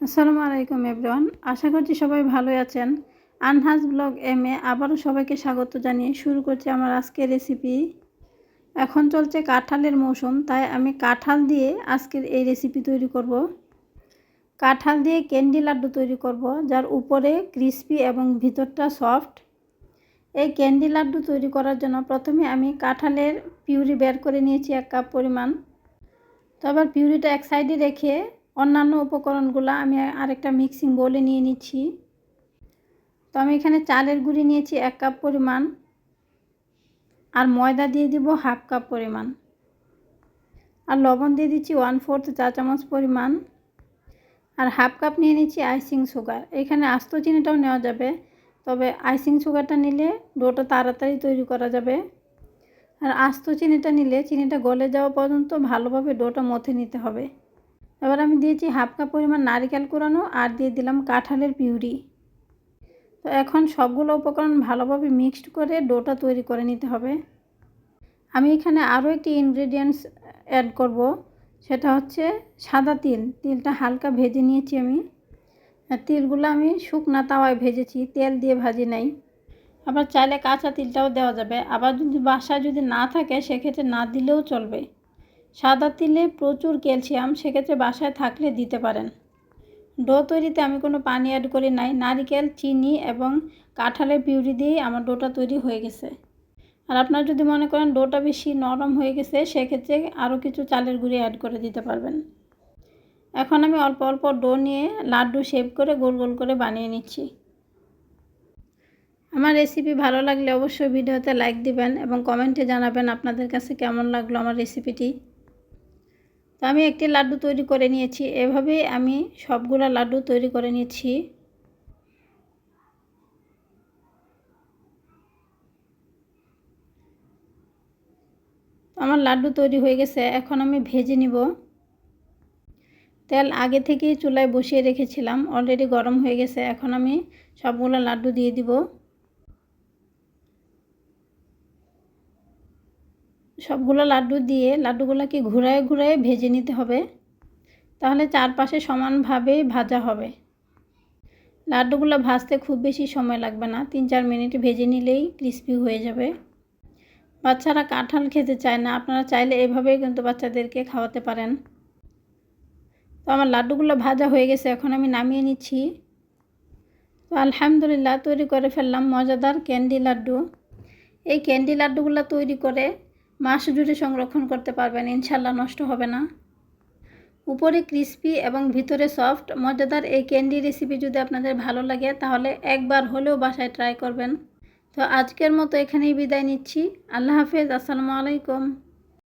আসসালামু আলাইকুম এভরিওয়ান আশা করছি সবাই ভালোই আছেন। আনহাজ ব্লগ এম এ আবারও সবাইকে স্বাগত জানিয়ে শুরু করছি আমার আজকের রেসিপি এখন চলছে কাঁঠালের মৌসুম, তাই আমি কাঁঠাল দিয়ে আজকের এই রেসিপি তৈরি করব। কাঁঠাল দিয়ে ক্যান্ডি লাড্ডু তৈরি করব, যার উপরে ক্রিস্পি এবং ভিতরটা সফট এই ক্যান্ডি লাড্ডু তৈরি করার জন্য প্রথমে আমি কাঁঠালের পিউরি বের করে নিয়েছি এক কাপ পরিমাণ। তো আবার পিউরিটা এক সাইডে রেখে অন্যান্য উপকরণগুলো আমি আরেকটা মিক্সিং বলে নিয়ে নিচ্ছি। তো আমি এখানে চালের গুঁড়ি নিয়েছি এক কাপ পরিমাণ আর ময়দা দিয়ে দিব হাফ কাপ পরিমাণ। আর লবণ দিয়ে দিচ্ছি ওয়ান ফোর্থ চা চামচ পরিমাণ। আর হাফ কাপ নিয়ে নিচ্ছি আইসিং সুগার এখানে আস্ত চিনিটাও নেওয়া যাবে, তবে আইসিং সুগারটা নিলে ডোটা তাড়াতাড়ি তৈরি করা যাবে। আর আস্ত চিনিটা নিলে চিনিটা গলে যাওয়া পর্যন্ত ভালোভাবে ডোটা মথে নিতে হবে। এবার আমি দিয়েছি হাফ কাপ পরিমাণ নারিকেল কোরানো আর দিয়ে দিলাম কাঁঠালের পিউরি। তো এখন সবগুলো উপকরণ ভালোভাবে মিক্সড করে ডোটা তৈরি করে নিতে হবে। আমি এখানে আরও একটি ইনগ্রেডিয়েন্টস অ্যাড করব, সেটা হচ্ছে সাদা তিল। তিলটা হালকা ভেজে নিয়েছি আমি। তিলগুলো আমি শুকনা তাওয়ায় ভেজেছি, তেল দিয়ে ভাজি নাই। আবার চাইলে কাঁচা তিলটাও দেওয়া যাবে। আবার যদি বাসায় যদি না থাকে, সেক্ষেত্রে না দিলেও চলবে। সাদা তিলে প্রচুর ক্যালসিয়াম সেক্ষেত্রে বাসায় থাকলে দিতে পারেন। ডো তৈরিতে আমি কোনো পানি অ্যাড করি নাই। নারিকেল, চিনি এবং কাঁঠালের পিউরি দিয়েই আমার ডোটা তৈরি হয়ে গেছে। আর আপনারা যদি মনে করেন ডোটা বেশি নরম হয়ে গেছে, সেক্ষেত্রে আরও কিছু চালের গুঁড়ি অ্যাড করে দিতে পারবেন। এখন আমি অল্প অল্প ডো নিয়ে লাড্ডু শেপ করে গোল গোল করে বানিয়ে নিচ্ছি। আমার রেসিপি ভালো লাগলে অবশ্যই ভিডিওতে লাইক দিবেন এবং কমেন্টে জানাবেন আপনাদের কাছে কেমন লাগল আমার রেসিপিটি তো আমি একটি লাড্ডু তৈরি করে নিয়েছি। এভাবেই আমি সবগুলো লাড্ডু তৈরি করে নিয়েছি। আমার লাড্ডু তৈরি হয়ে গেছে, এখন আমি ভেজে নিব। তেল আগে থেকেই চুলায় বসিয়ে রেখেছিলাম, অলরেডি গরম হয়ে গেছে, এখন আমি সবগুলো লাড্ডু দিয়ে দিব। সবগুলো লাড্ডু দিয়ে লাড্ডুগুলোকে ঘুরায় ঘুরায় ভেজে নিতে হবে। তাহলে চারপাশে সমানভাবে ভাজা হবে। লাড্ডুগুলো ভাজতে খুব বেশি সময় লাগবে না। তিন চার মিনিট ভেজে নিলেই ক্রিস্পি হয়ে যাবে। বাচ্চারা কাঁঠাল খেতে চায় না। আপনারা চাইলে এভাবেই কিন্তু বাচ্চাদেরকে খাওয়াতে পারেন। তো আমার লাড্ডুগুলো ভাজা হয়ে গেছে। এখন আমি নামিয়ে নিচ্ছি। তো আলহামদুলিল্লাহ তৈরি করে ফেললাম মজাদার ক্যান্ডি লাড্ডু। এই ক্যান্ডি লাড্ডুগুলো তৈরি করে মাস জুড়ে সংরক্ষণ করতে পারবেন, ইনশাল্লাহ নষ্ট হবে না। উপরে ক্রিস্পি এবং ভিতরে সফট, মজাদার এই ক্যান্ডি রেসিপি যদি আপনাদের ভালো লাগে, তাহলে একবার হলেও বাসায় ট্রাই করবেন। তো আজকের মতো এখানেই বিদায় নিচ্ছি। আল্লাহ হাফেজ, আসসালামু আলাইকুম।